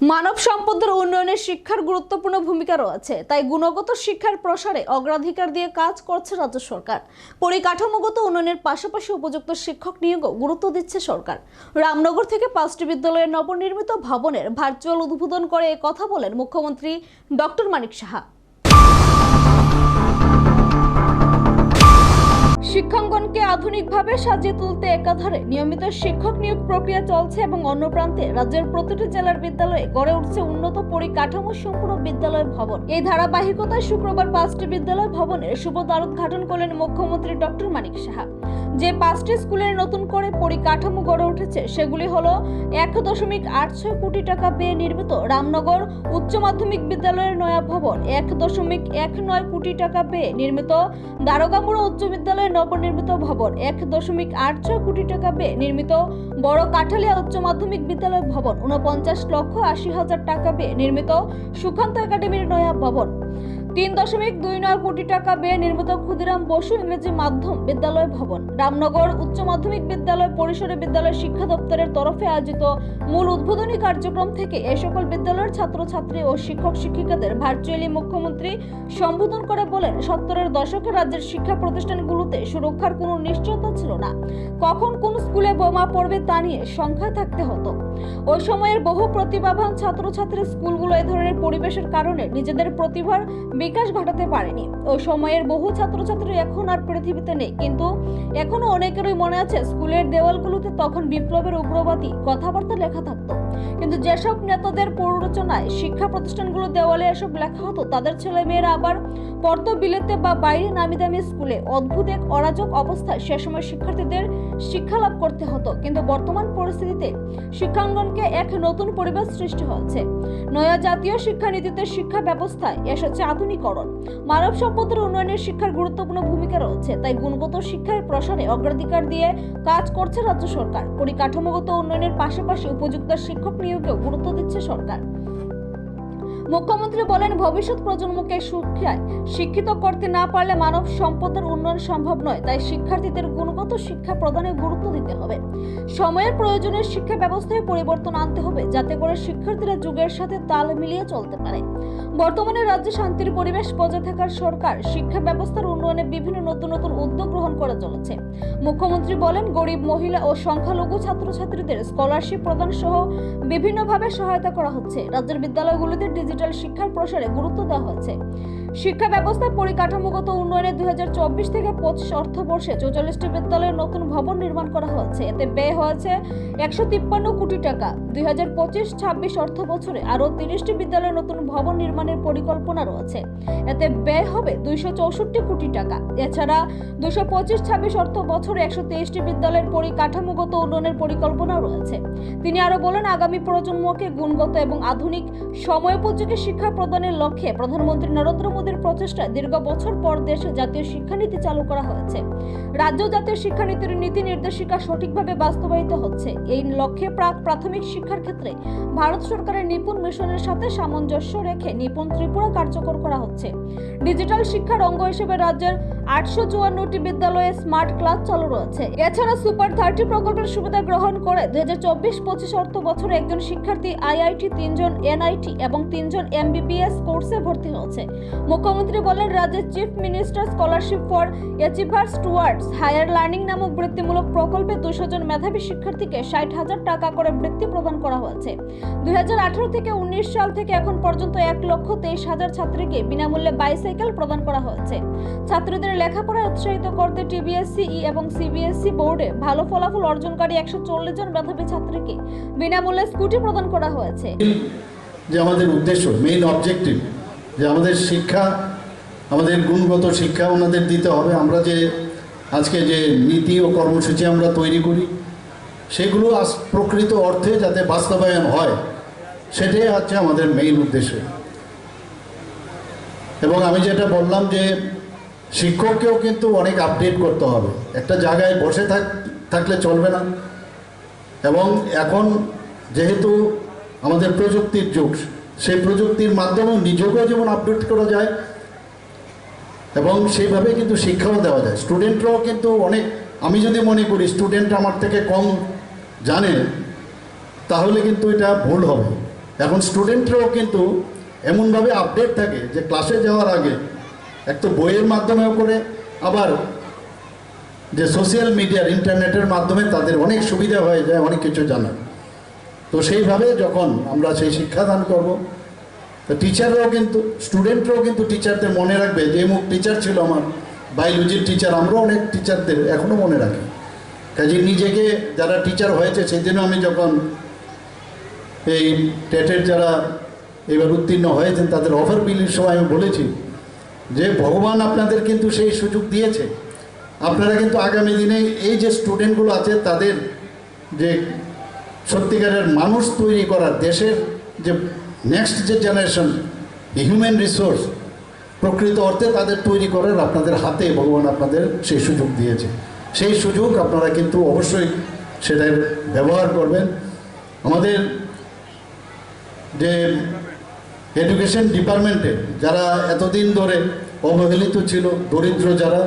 মানব সম্পদের উন্নয়নে শিক্ষার গুরুত্বপূর্ণ ভূমিকা রয়েছে, তাই গুণগত শিক্ষার প্রসারে অগ্রাধিকার দিয়ে কাজ করছে রাজ্য সরকার। পরিকাঠামোগত উন্নয়নের পাশাপাশি উপযুক্ত শিক্ষক নিয়োগও গুরুত্ব দিচ্ছে সরকার। রামনগর থেকে পাঁচটি বিদ্যালয়ের নবনির্মিত ভবনের ভার্চুয়াল উদ্বোধন করে কথা বলেন মুখ্যমন্ত্রী ডক্টর মানিক সাহা। শিক্ষাঙ্গনকে আধুনিকভাবে সাজিয়ে তুলতে একাধারে নিয়মিত শিক্ষক নিয়োগ প্রক্রিয়া চলছে এবং অন্য প্রান্তে রাজ্যের প্রতিটি জেলার বিদ্যালয়ে গড়ে উঠছে উন্নত পরিকাঠামো সম্পূর্ণ বিদ্যালয় ভবন। এই ধারাবাহিকতায় শুক্রবার পাঁচটি বিদ্যালয় ভবনের শুভ দ্বারোদ্ঘাটন করলেন মুখ্যমন্ত্রী ডক্টর মানিক সাহা। যে পাঁচটি স্কুলের নতুন করে পরিকাঠামো গড়ে উঠেছে, সেগুলি হলো এক দশমিক আট ছয় কোটি টাকা ব্যয়ে নির্মিত রামনগর উচ্চ মাধ্যমিক বিদ্যালয়ের নয়া ভবন, এক দশমিক এক নয় কোটি টাকা ব্যয়ে নির্মিত দারোগামুড়া উচ্চ বিদ্যালয়ের নবনির্মিত ভবন, এক দশমিক আট ছয় কোটি টাকা ব্যয়ে নির্মিত বড় কাঠালিয়া উচ্চ মাধ্যমিক বিদ্যালয় ভবন উনপঞ্চাশ লক্ষ আশি হাজার টাকা ব্যয়ে নির্মিত সুকান্ত একাডেমির নয়া ভবন। তিন দশমিক দুই নয় কোটি টাকা ব্যয়ে নির্মিত ক্ষুদিরাম বসু ইংরেজি মাধ্যম বিদ্যালয় ভবন। রামনগর উচ্চ মাধ্যমিক বিদ্যালয়, পরিসরে বিদ্যালয় শিক্ষা দপ্তরের তরফে আয়োজিত মূল উদ্বোধনী কার্যক্রম থেকে এ সকল বিদ্যালয়ের ছাত্রছাত্রী ও শিক্ষক শিক্ষিকাদের ভার্চুয়ালি মুখ্যমন্ত্রী সম্বোধন করে বলেন, সত্তরের দশকে রাজ্যের শিক্ষা প্রতিষ্ঠানগুলোতে সুরক্ষার কোনো নিশ্চয়তা ছিল না। কখন কোন স্কুলে বোমা পড়বে তা নিয়ে সংখ্যায় থাকতে হতো। ওই সময়ের বহু প্রতিভাবান ছাত্রছাত্রী স্কুলগুলো এ ধরনের পরিবেশের কারণে নিজেদের প্রতিভার বিকাশ ঘটাতে পারেনি। ওই সময়ের বহু ছাত্রছাত্রী এখন আর পৃথিবীতে নেই। কিন্তু এখনও অনেকেরই মনে আছে, স্কুলের দেওয়ালগুলোতে তখন বিপ্লবের উগ্রবাদী কথাবার্তা লেখা থাকতো। কিন্তু যেসব নেতাদের প্ররোচনায় শিক্ষা প্রতিষ্ঠানগুলো দেওয়ালে এসব লেখা হতো, তাদের ছেলে মেয়েরা আবার পড়তো বিলেতে বা বাইরে নামি দামি স্কুলে অদ্ভুত এক অরাজক অবস্থায় সে সময় শিক্ষার্থীদের শিক্ষা লাভ করতে হতো। কিন্তু বর্তমান পরিস্থিতিতে শিক্ষাঙ্গনকে এক নতুন পরিবেশ সৃষ্টি হয়েছে। নয়া জাতীয় শিক্ষানীতিতে শিক্ষা ব্যবস্থায় এসেছে আধুনিকরণ। মানব সম্পদের উন্নয়নে শিক্ষার গুরুত্বপূর্ণ ভূমিকা রয়েছে, তাই গুণগত শিক্ষার প্রসারে অগ্রাধিকার দিয়ে কাজ করছে রাজ্য সরকার। পরিকাঠামোগত উন্নয়নের পাশাপাশি উপযুক্ত শিক্ষক নিয়োগেও গুরুত্ব দিচ্ছে সরকার। মুখ্যমন্ত্রী বলেন, ভবিষ্যৎ প্রজন্মকে শিক্ষিত করতে না পারলে মানব সম্পদের উন্নয়ন সম্ভব নয়, তাই শিক্ষার্থীদের গুণগত শিক্ষা প্রদানে গুরুত্ব দিতে হবে। সময়ের প্রয়োজনে শিক্ষা ব্যবস্থায় পরিবর্তন আনতে হবে, যাতে করে শিক্ষার্থীরা যুগের সাথে তাল মিলিয়ে চলতে পারে। বর্তমানে রাজ্যে শান্তির পরিবেশ বজায় থাকার সরকার শিক্ষা ব্যবস্থার উন্নয়নে বিভিন্ন নতুন নতুন উদ্যোগ গ্রহণ করে চলেছে। মুখ্যমন্ত্রী বলেন, গরিব, মহিলা ও সংখ্যালঘু ছাত্রছাত্রীদের স্কলারশিপ প্রদান সহ বিভিন্নভাবে সহায়তা করা হচ্ছে। রাজ্যের বিদ্যালয়গুলিতে ডিজিটাল শিক্ষার প্রসারে গুরুত্ব দেওয়া হয়েছে। শিক্ষা ব্যবস্থার পরিকাঠামোগত উন্নয়নে দুই হাজার চব্বিশ থেকে পঁচিশ অর্থবর্ষে চৌচল্লিশটি বিদ্যালয়ের নতুন ভবন নির্মাণ করা হয়েছে। এতে ব্যয় হয়েছে একশো তিপ্পান্ন কোটি টাকা। দুই হাজার পঁচিশ ছাব্বিশ অর্থ বছরে আরও তিরিশটি বিদ্যালয়ের নতুন ভবন নির্মাণের পরিকল্পনা রয়েছে। এতে ব্যয় হবে দুইশো চৌষট্টি কোটি টাকা। এছাড়া দুশো পঁচিশ ছাব্বিশ অর্থ বছরে একশো তেইশটি বিদ্যালয়ের পরিকাঠামোগত উন্নয়নের পরিকল্পনা রয়েছে। তিনি আরও বলেন, আগামী প্রজন্মকে গুণগত এবং আধুনিক সময়োপযোগী শিক্ষা প্রদানের লক্ষ্যে প্রধানমন্ত্রী নরেন্দ্র মোদীর প্রচেষ্টায় দীর্ঘ বছর পর দেশে জাতীয় শিক্ষানীতি চালু করা হয়েছে। রাজ্য জাতীয় শিক্ষানীতির নীতি নির্দেশিকা সঠিকভাবে বাস্তবায়িত হচ্ছে। এই লক্ষ্যে প্রাক প্রাথমিক শিক্ষার ক্ষেত্রে ভারত সরকারের নিপুণ মিশনের সাথে সামঞ্জস্য রেখে নিপুণ ত্রিপুরা কার্যকর করা হচ্ছে। ডিজিটাল শিক্ষার অঙ্গ হিসেবে রাজ্যের আটশো চুয়ান্নটি বিদ্যালয়ে স্মার্ট ক্লাস চালু রয়েছে। এছাড়া সুপার থার্টি প্রকল্পের সুবিধা গ্রহণ করে দুই হাজার চব্বিশ পঁচিশ অর্থ বছরে একজন শিক্ষার্থী আইআইটি, তিনজন এনআইটি এবং তিনজন এমবিবিএস কোর্সে ভর্তি হয়েছে। মুখ্যমন্ত্রী বলেন, রাজ্যের chief minister scholarship for achievers towards higher learning নামক বৃত্তিমূলক প্রকল্পে দুশো জন মেধাবী শিক্ষার্থীকে ষাট হাজার টাকা করে বৃত্তি প্রদান করা হয়েছে। দু হাজার আঠারো থেকে উনিশ সাল থেকে এখন পর্যন্ত এক লক্ষ তেইশ হাজার ছাত্রীকে বিনামূল্যে বাইসাইকেল প্রদান করা হয়েছে। ছাত্রীদের লেখাপড়ায় উৎসাহিত করতে টিবিএসসিই এবং সিবিএসসি বোর্ডে ভালো ফলাফল অর্জনকারী একশো চল্লিশ জন মেধাবী ছাত্রীকে বিনামূল্যে স্কুটি প্রদান করা হয়েছে। যে আমাদের উদ্দেশ্য মেইন অবজেক্টিভ যে আমাদের শিক্ষা, আমাদের গুণগত শিক্ষা ওনাদের দিতে হবে। আমরা যে আজকে যে নীতি ও কর্মসূচি আমরা তৈরি করি, সেগুলো আজ প্রকৃত অর্থে যাতে বাস্তবায়ন হয়, সেটাই হচ্ছে আমাদের মেইন উদ্দেশ্য। এবং আমি যেটা বললাম যে শিক্ষককেও কিন্তু অনেক আপডেট করতে হবে। একটা জায়গায় বসে থাক, থাকলে চলবে না। এবং এখন যেহেতু আমাদের প্রযুক্তির যুগ সেই প্রযুক্তির মাধ্যমে নিজেকেও যেমন আপডেট করা যায়, এবং সেইভাবে কিন্তু শিক্ষাও দেওয়া যায়। স্টুডেন্টরাও কিন্তু অনেক, আমি যদি মনে করি স্টুডেন্ট আমার থেকে কম জানে, তাহলে কিন্তু এটা ভুল হবে। এখন স্টুডেন্টরাও কিন্তু এমনভাবে আপডেট থাকে যে ক্লাসে যাওয়ার আগে এক তো বইয়ের মাধ্যমেও করে, আবার যে সোশ্যাল মিডিয়ার ইন্টারনেটের মাধ্যমে তাদের অনেক সুবিধা হয়ে যায়, অনেক কিছু জানার। তো সেইভাবে যখন আমরা সেই শিক্ষাদান করব, তো টিচাররাও কিন্তু স্টুডেন্টরাও কিন্তু টিচারদের মনে রাখবে, যে মুখ টিচার ছিল আমার বায়োলজির টিচার আমরাও অনেক টিচারদের এখনও মনে রাখি। কাজে নিজেকে যারা টিচার হয়েছে, সেদিনও আমি যখন এই টেটের যারা এবার উত্তীর্ণ হয়েছেন, তাদের অফার বিলির সময় আমি বলেছি যে, ভগবান আপনাদের কিন্তু সেই সুযোগ দিয়েছে। আপনারা কিন্তু আগামী দিনে এই যে স্টুডেন্টগুলো আছে, তাদের যে সত্যিকারের মানুষ তৈরি করার দেশের যে নেক্সট যে জেনারেশন হিউম্যান রিসোর্স প্রকৃত অর্থে তাদের তৈরি করার আপনাদের হাতে ভগবান আপনাদের সেই সুযোগ দিয়েছে। সেই সুযোগ আপনারা কিন্তু অবশ্যই সেটার ব্যবহার করবেন। আমাদের যে এডুকেশন ডিপার্টমেন্টে যারা এতদিন ধরে অবহেলিত ছিল, দরিদ্র যারা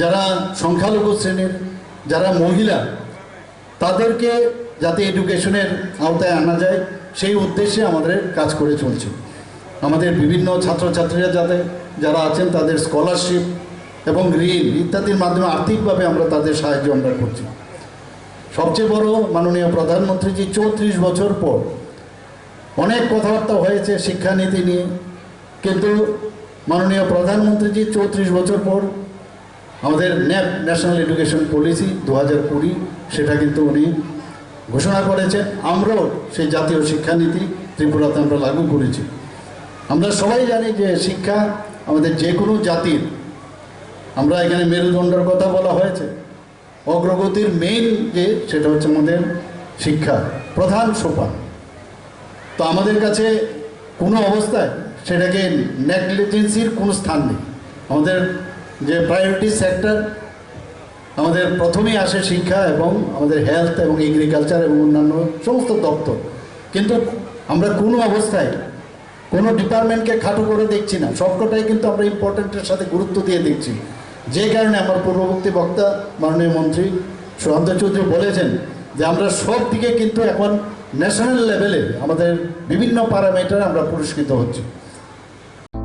যারা সংখ্যালঘু শ্রেণির, যারা মহিলা, তাদেরকে যাতে এডুকেশনের আওতায় আনা যায়, সেই উদ্দেশ্যে আমাদের কাজ করে চলছে। আমাদের বিভিন্ন ছাত্রছাত্রীরা যাতে, যারা আছেন তাদের স্কলারশিপ এবং ঋণ ইত্যাদির মাধ্যমে আর্থিকভাবে আমরা তাদের সাহায্য আমরা করছি। সবচেয়ে বড় মাননীয় প্রধানমন্ত্রীজি চৌত্রিশ বছর পর অনেক কথাবার্তা হয়েছে শিক্ষানীতি নিয়ে, কিন্তু মাননীয় প্রধানমন্ত্রীজি চৌত্রিশ বছর পর আমাদের ন্যাপ ন্যাশনাল এডুকেশন পলিসি দু হাজার কুড়ি, সেটা কিন্তু উনি ঘোষণা করেছে, আমরাও সেই জাতীয় শিক্ষানীতি ত্রিপুরাতে আমরা লাগু করেছি। আমরা সবাই জানি যে শিক্ষা আমাদের যে কোনো জাতির, আমরা এখানে মেরুদণ্ডের কথা বলা হয়েছে। অগ্রগতির মেইন যে, সেটা হচ্ছে আমাদের শিক্ষা, প্রধান সোপান। তো আমাদের কাছে কোনো অবস্থায় সেটাকে নেগলিজেন্সির কোনো স্থান নেই। আমাদের যে প্রায়োরিটি সেক্টর আমাদের প্রথমেই আসে শিক্ষা এবং আমাদের হেলথ এবং এগ্রিকালচার এবং অন্যান্য সমস্ত দপ্তর। কিন্তু আমরা কোনো অবস্থায় কোনো ডিপার্টমেন্টকে খাটো করে দেখছি না। সবকটাই কিন্তু আমরা ইম্পর্টেন্টের সাথে গুরুত্ব দিয়ে দেখছি। যে কারণে আমার পূর্ববর্তী বক্তা মাননীয় মন্ত্রী সুশান্ত চৌধুরী বলেছেন যে আমরা সব দিকে কিন্তু এখন ন্যাশনাল লেভেলে আমাদের বিভিন্ন প্যারামিটার আমরা পুরস্কৃত হচ্ছি।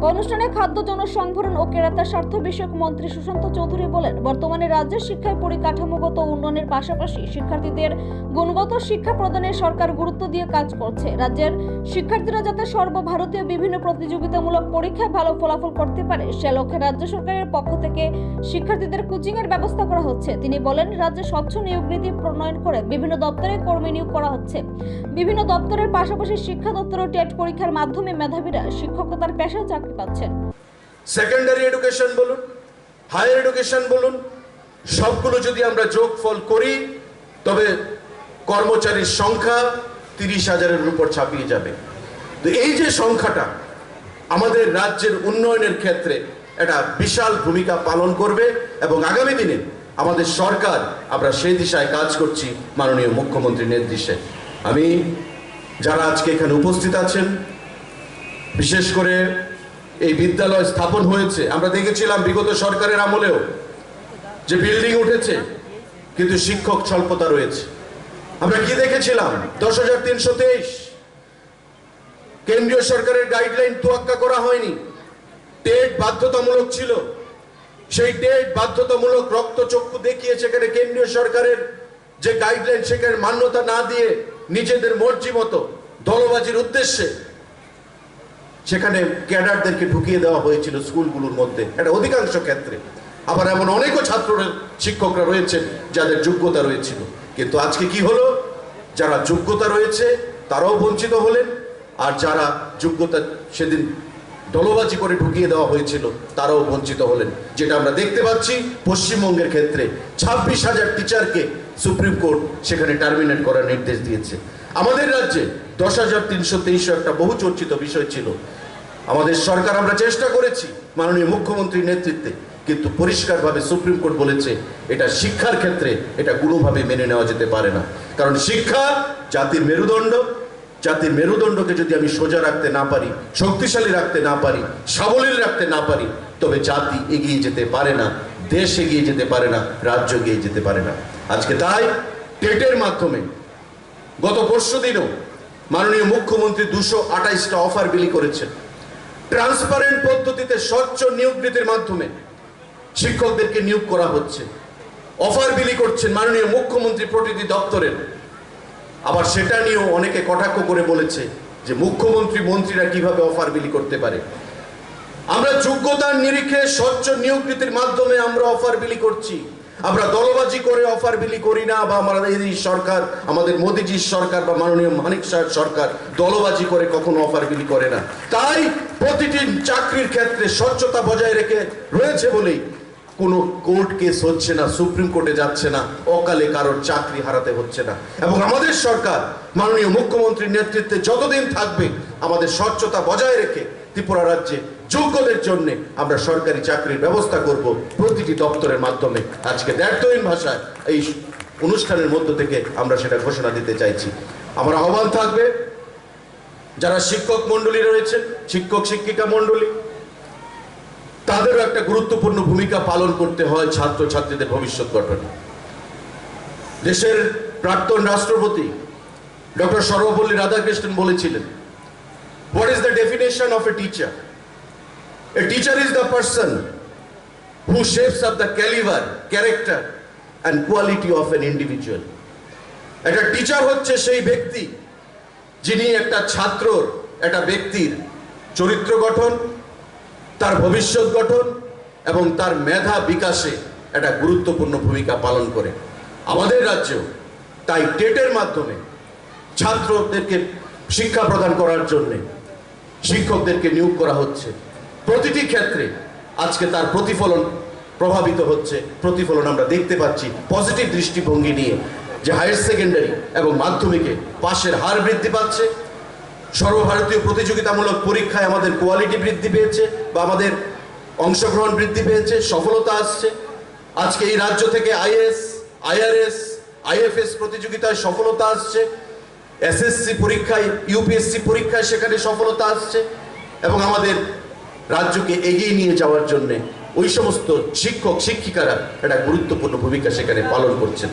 অনুষ্ঠানে খাদ্য জনসংভরণ ও কেরাতা স্বার্থ বিষয়ক মন্ত্রী সুশান্ত চৌধুরী বলেন, বর্তমানে রাজ্যের শিক্ষায় পরিকাঠামোগত উন্নয়নের পাশাপাশি শিক্ষার্থীদের গুণগত শিক্ষা প্রদানে সরকার গুরুত্ব দিয়ে কাজ করছে। রাজ্যের শিক্ষার্থীরা যাতে সর্বভারতীয় বিভিন্ন প্রতিযোগিতামূলক পরীক্ষায় ভালো ফলাফল করতে পারে, সে লক্ষ্যে রাজ্য সরকারের পক্ষ থেকে শিক্ষার্থীদের কোচিং এর ব্যবস্থা করা হচ্ছে। তিনি বলেন, রাজ্যে স্বচ্ছ নিয়োগ নীতি প্রণয়ন করে বিভিন্ন দপ্তরে কর্মী নিয়োগ করা হচ্ছে। বিভিন্ন দপ্তরের পাশাপাশি শিক্ষা দপ্তর ও টেট পরীক্ষার মাধ্যমে মেধাবীরা শিক্ষকতার পেশায় চাকরি পাচ্ছেন। সেকেন্ডারি এডুকেশন বলুন হায়ার এডুকেশন বলুন, সবগুলো যদি আমরা যোগফল করি, তবে কর্মচারীর সংখ্যা তিরিশ হাজারের উপর ছাপিয়ে যাবে। তো এই যে সংখ্যাটা আমাদের রাজ্যের উন্নয়নের ক্ষেত্রে একটা বিশাল ভূমিকা পালন করবে এবং আগামী দিনে আমাদের সরকার, আমরা সেই দিশায় কাজ করছি মাননীয় মুখ্যমন্ত্রীর নির্দেশে। আমি যারা আজকে এখানে উপস্থিত আছেন, বিশেষ করে এই বিদ্যালয় স্থাপন হয়েছে। আমরা দেখেছিলাম বিগত সরকারের আমলেও যে বিল্ডিং উঠেছে, কিন্তু শিক্ষক স্বল্পতা রয়েছে। আমরা কি দেখেছিলাম? দশ হাজার তিনশো তেইশ। কেন্দ্রীয় সরকারের গাইডলাইন তোয়াক্কা করা হয়নি। টেট বাধ্যতামূলক ছিল। সেই টেট বাধ্যতামূলক রক্তচক্ষু দেখিয়ে সেখানে কেন্দ্রীয় সরকারের যে গাইডলাইন সেখানে মান্যতা না দিয়ে নিজেদের মর্জি মতো দলবাজির উদ্দেশ্যে সেখানে ক্যাডারদেরকে ঢুকিয়ে দেওয়া হয়েছিল স্কুলগুলোর মধ্যে এটা অধিকাংশ ক্ষেত্রে। আবার এমন অনেকও ছাত্র শিক্ষকরা রয়েছেন যাদের যোগ্যতা রয়েছিল। কিন্তু আজকে কি হলো? যারা যোগ্যতা রয়েছে, তারাও বঞ্চিত হলেন, আর যারা যোগ্যতা সেদিন দলবাজি করে ঢুকিয়ে দেওয়া হয়েছিল, তারাও বঞ্চিত হলেন। যেটা আমরা দেখতে পাচ্ছি পশ্চিমবঙ্গের ক্ষেত্রে, ছাব্বিশ হাজার টিচারকে সুপ্রিম কোর্ট সেখানে টার্মিনেট করার নির্দেশ দিয়েছে। আমাদের রাজ্যে দশ হাজার তিনশো তেইশ একটা বহু চর্চিত বিষয় ছিল। আমাদের সরকার আমরা চেষ্টা করেছি মাননীয় মুখ্যমন্ত্রীর নেতৃত্বে, কিন্তু পরিষ্কারভাবে সুপ্রিম কোর্ট বলেছে এটা শিক্ষার ক্ষেত্রে এটা কোনোভাবে মেনে নেওয়া যেতে পারে না। কারণ শিক্ষা জাতির মেরুদণ্ড, জাতির মেরুদণ্ডকে যদি আমি সোজা রাখতে না পারি, শক্তিশালী রাখতে না পারি, সাবলীল রাখতে না পারি, তবে জাতি এগিয়ে যেতে পারে না, দেশ এগিয়ে যেতে পারে না, রাজ্য এগিয়ে যেতে পারে না। আজকে তাই টেটের মাধ্যমে গত পরশু দিনও মাননীয় মুখ্যমন্ত্রী দুশো আঠাইশটা অফার বিলি করেছেন। ট্রান্সপারেন্ট পদ্ধতিতে স্বচ্ছ নিয়োগ নীতির মাধ্যমে শিক্ষকদেরকে নিয়োগ করা হচ্ছে। অফার বিলি করছেন মাননীয় মুখ্যমন্ত্রী প্রতিটি দপ্তরের। আবার সেটা নিয়েও অনেকে কটাক্ষ করে বলেছে যে মুখ্যমন্ত্রী মন্ত্রীরা কীভাবে অফার বিলি করতে পারে। আমরা যোগ্যতার নিরিখে স্বচ্ছ নিয়োগ নীতির মাধ্যমে আমরা অফার বিলি করছি। আমরা দলবাজি করে অফার বিলি করি না, বা আমাদের এই সরকার, আমাদের মোদিজির সরকার, বা মাননীয় মানিক সাহেব সরকার দলবাজি করে কখনো অফার বিলি করে না। তাই প্রতিটি চাকরির ক্ষেত্রে স্বচ্ছতা বজায় রেখে রয়েছে বলেই কোনো কোর্ট কেস হচ্ছে না, সুপ্রিম কোর্টে যাচ্ছে না, অকালে কারোর চাকরি হারাতে হচ্ছে না। এবং আমাদের সরকার, মাননীয় মুখ্যমন্ত্রীর নেতৃত্বে যতদিন থাকবে, আমাদের স্বচ্ছতা বজায় রেখে ত্রিপুরা রাজ্যে যোগ্যদের জন্য আমরা সরকারি চাকরির ব্যবস্থা করব প্রতিটি দপ্তরের মাধ্যমে। আজকে দ্ব্যর্থহীন ভাষায় এই অনুষ্ঠানের মধ্য থেকে আমরা সেটা ঘোষণা দিতে চাইছি। আমার আহ্বান থাকবে, যারা শিক্ষক মণ্ডলী রয়েছে, শিক্ষক শিক্ষিকা মণ্ডলী, তাদেরও একটা গুরুত্বপূর্ণ ভূমিকা পালন করতে হয় ছাত্র ছাত্রীদের ভবিষ্যৎ গঠনে। দেশের প্রাক্তন রাষ্ট্রপতি ডক্টর সর্বপল্লী রাধাকৃষ্ণন বলেছিলেন what is the definition of a teacher a teacher is the person who shapes of the calibre character and quality of an individual একটা টিচার হচ্ছে সেই ব্যক্তি যিনি একটা ছাত্রর, একটা ব্যক্তির চরিত্র গঠন, তার ভবিষ্যৎ গঠন এবং তার মেধা বিকাশে একটা গুরুত্বপূর্ণ ভূমিকা পালন করে। আমাদের রাজ্য তাই টেটের মাধ্যমে ছাত্রদেরকে শিক্ষা প্রদান করার জন্যে শিক্ষকদেরকে নিয়োগ করা হচ্ছে। প্রতিটি ক্ষেত্রে আজকে তার প্রতিফলন প্রভাবিত হচ্ছে। প্রতিফলন আমরা দেখতে পাচ্ছি পজিটিভ দৃষ্টিভঙ্গি নিয়ে যে হায়ার সেকেন্ডারি এবং মাধ্যমিকে পাশের হার বৃদ্ধি পাচ্ছে। সর্বভারতীয় প্রতিযোগিতামূলক পরীক্ষায় আমাদের কোয়ালিটি বৃদ্ধি পেয়েছে বা আমাদের অংশগ্রহণ বৃদ্ধি পেয়েছে, সফলতা আসছে। আজকে এই রাজ্য থেকে আইএস, আইআরএস, আইএফএস প্রতিযোগিতায় সফলতা আসছে। এসএসসি পরীক্ষায়, ইউপিএসসি পরীক্ষায় সেখানে সফলতা আসছে এবং আমাদের রাজ্যকে এগিয়ে নিয়ে যাওয়ার জন্য ওই সমস্ত শিক্ষক শিক্ষিকারা একটা গুরুত্বপূর্ণ ভূমিকা সেখানে পালন করছেন।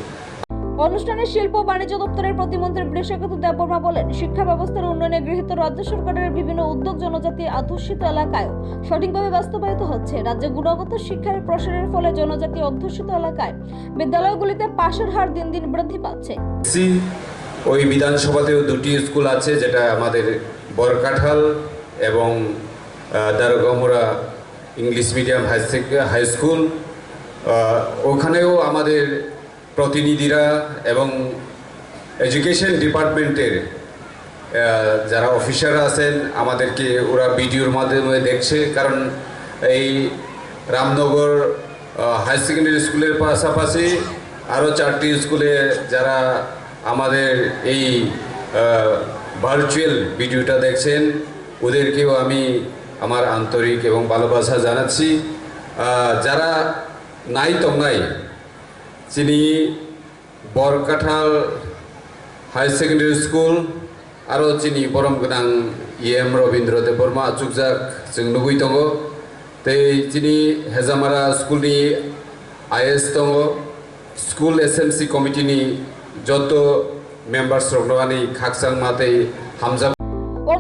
অনুষ্ঠানে শিল্প বাণিজ্য দপ্তরের প্রতিমন্ত্রী বৃষকেতু দেববর্মা বলেন শিক্ষা ব্যবস্থার উন্নয়নে গৃহীত রাজ্য সরকারের বিভিন্ন উদ্যোগ জনজাতি অধ্যুষিত এলাকায় সঠিকভাবে বাস্তবায়িত হচ্ছে। রাজ্যে গুণগত শিক্ষার প্রসারের ফলে জনজাতি অধ্যুষিত এলাকায় বিদ্যালয়গুলিতে পাশের হার দিন দিন বৃদ্ধি পাচ্ছে। ওই বিধানসভাতেও দুটি স্কুল আছে যেটা আমাদের বরকাঠাল এবং Darogamura English medium high high school. ওখানেও আমাদের প্রতিনিধিরা এবং এডুকেশন ডিপার্টমেন্টের যারা অফিসার আছেন, আমাদেরকে ওরা ভিডিওর মাধ্যমে দেখছে। কারণ এই রামনগর হাই সেকেন্ডারি স্কুলের পাশাপাশি আরও চারটি স্কুলে যারা আমাদের এই ভার্চুয়াল ভিডিওটা দেখছেন, ওদেরকেও আমি আমার আন্তরিক এবং ভালোবাসা জানাচ্ছি আহ, যারা নাই তঙ্গাই যিনি বরকাঠাল হাই সেকেন্ডারি স্কুল आरो जोंनि बरम गोनां इएम रबीन्द्र देब बर्मा जुगजाक जों नुबै दङ तै जोंनि हेजामारा स्कुलनि आइएस दङ स्कुल एसएमसि कमिटिनि যত মেম্বার্স রগ্নবানি খাকসাং মাতে হামজা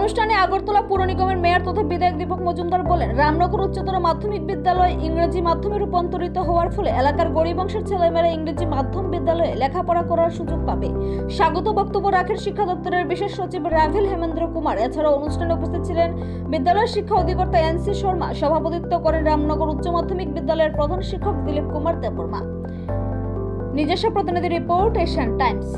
অনুষ্ঠানে আগরতলা পুর নিগমের মেয়র তথা বিধায়ক দীপক মজুমদার বলেন, রামনগর উচ্চতর মাধ্যমিক বিদ্যালয় ইংরেজি মাধ্যমে রূপান্তরিত হওয়ার ফলে এলাকার গরিব অংশের ছেলেমেয়েরা ইংরেজি মাধ্যম বিদ্যালয়ে লেখাপড়া করার সুযোগ পাবে। স্বাগত বক্তব্য রাখেন শিক্ষা দপ্তরের বিশেষ সচিব রাভেল হেমেন্দ্র কুমার। এছাড়াও অনুষ্ঠানে উপস্থিত ছিলেন বিদ্যালয় শিক্ষা অধিকর্তা এনসি শর্মা। সভাপতিত্ব করেন রামনগর উচ্চ মাধ্যমিক বিদ্যালয়ের প্রধান শিক্ষক দিলীপ কুমার দেববর্মা। নিজস্ব প্রতিনিধি রিপোর্ট এশিয়ান টাইমস।